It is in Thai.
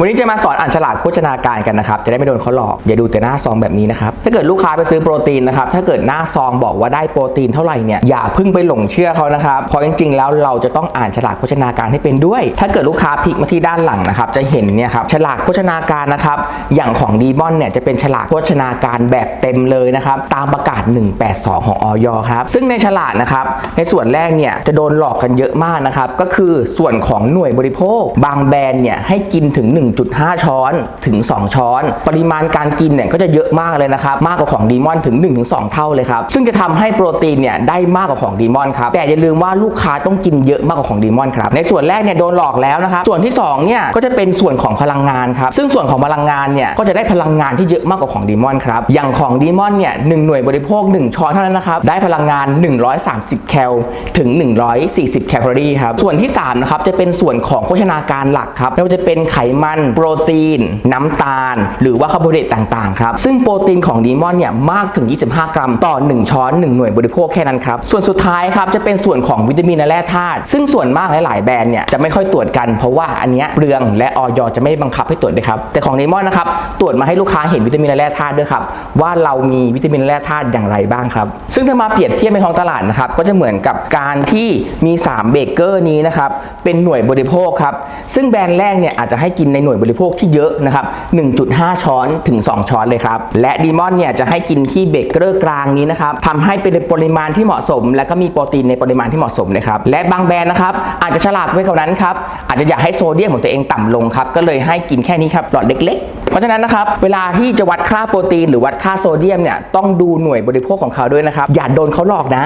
วันนี้จะมาสอนอ่านฉลากโภชนาการกันนะครับ จะได้ไม่โดนเขาหลอก อย่าดูแต่หน้าซองแบบนี้นะครับ ถ้าเกิดลูกค้าไปซื้อโปรตีนนะครับ ถ้าเกิดหน้าซองบอกว่าได้โปรตีนเท่าไหร่เนี่ยอย่าเพิ่งไปหลงเชื่อเขานะครับเพราะจริงๆแล้วเราจะต้องอ่านฉลากโภชนาการให้เป็นด้วย ถ้าเกิดลูกค้าพลิกมาที่ด้านหลังนะครับจะเห็นเนี่ยครับฉลากโภชนาการนะครับอย่างของดีมอนเนี่ยจะเป็นฉลากโภชนาการแบบเต็มเลยนะครับตามประกาศ 182 ของออยครับซึ่งในฉลากนะครับในส่วนแรกเนี่ยจะโดนหลอกกันเยอะมากนะครับก็คือส่วนของหน่วยบริโภค บางแบรนด์เนี่ยให้กินถึง1.5 ช้อนถึง 2 ช้อน ปริมาณการกินเนี่ยก็จะเยอะมากเลยนะครับ มากกว่าของดีมอนถึง 1-2 เท่าเลยครับ ซึ่งจะทำให้โปรตีนเนี่ยได้มากกว่าของดีมอนครับ แต่อย่าลืมว่าลูกค้าต้องกินเยอะมากกว่าของดีมอนครับ ในส่วนแรกเนี่ยโดนหลอกแล้วนะครับ ส่วนที่2เนี่ยก็จะเป็นส่วนของพลังงานครับ ซึ่งส่วนของพลังงานเนี่ยก็จะได้พลังงานที่เยอะมากกว่าของดีมอนครับ อย่างของดีมอนเนี่ยหนึ่งหน่วยบริโภค 1 ช้อนเท่านั้นนะครับได้พลังงาน 130 แคลถึง 140 แคลอรี่ครับส่วนที่3นะครับจะเป็นส่วนของโภชนาการหลักครับไม่ว่าจะเป็นไขมันโปรตีน น้ำตาล หรือว่าคาร์โบไฮเดรตต่างๆครับซึ่งโปรตีนของดีมอนเนี่ยมากถึง 25 กรัม ต่อ 1 ช้อน 1 หน่วยบริโภคแค่นั้นครับส่วนสุดท้ายครับจะเป็นส่วนของวิตามินและแร่ธาตุซึ่งส่วนมากหลายๆแบรนด์เนี่ยจะไม่ค่อยตรวจกันเพราะว่าอันเนี้ยเปลืองและออยจะไม่บังคับให้ตรวจด้วยครับแต่ของดีมอนนะครับตรวจมาให้ลูกค้าเห็นวิตามินและแร่ธาตุด้วยครับว่าเรามีวิตามินและแร่ธาตุอย่างไรบ้างครับซึ่งถ้ามาเปรียบเทียบในท้องตลาดนะครับก็จะเหมือนกับการที่มี3เบเกอร์นี้นะครับเป็นหน่วยบริโภคครับซึ่งแบรนด์แรกเนี่ยอาจจะให้กินในในหน่วยบริโภคที่เยอะนะครับ 1.5 ช้อนถึง 2 ช้อนเลยครับ และดีมอนเนี่ยจะให้กินที่เบเกอร์กลางนี้นะครับทำให้เป็นปริมาณที่เหมาะสม และก็มีโปรตีนในปริมาณที่เหมาะสมเลยครับ และบางแบรนด์นะครับอาจจะฉลาดไว้กว่านั้นครับ อาจจะอยากให้โซเดียมของตัวเองต่ำลงครับ ก็เลยให้กินแค่นี้ครับหลอดเล็ก ๆ เพราะฉะนั้นนะครับ เวลาที่จะวัดค่าโปรตีน หรือวัดค่าโซเดียมเนี่ยต้องดูหน่วยบริโภคของเขาด้วยนะครับ อย่าโดนเขาหลอกนะ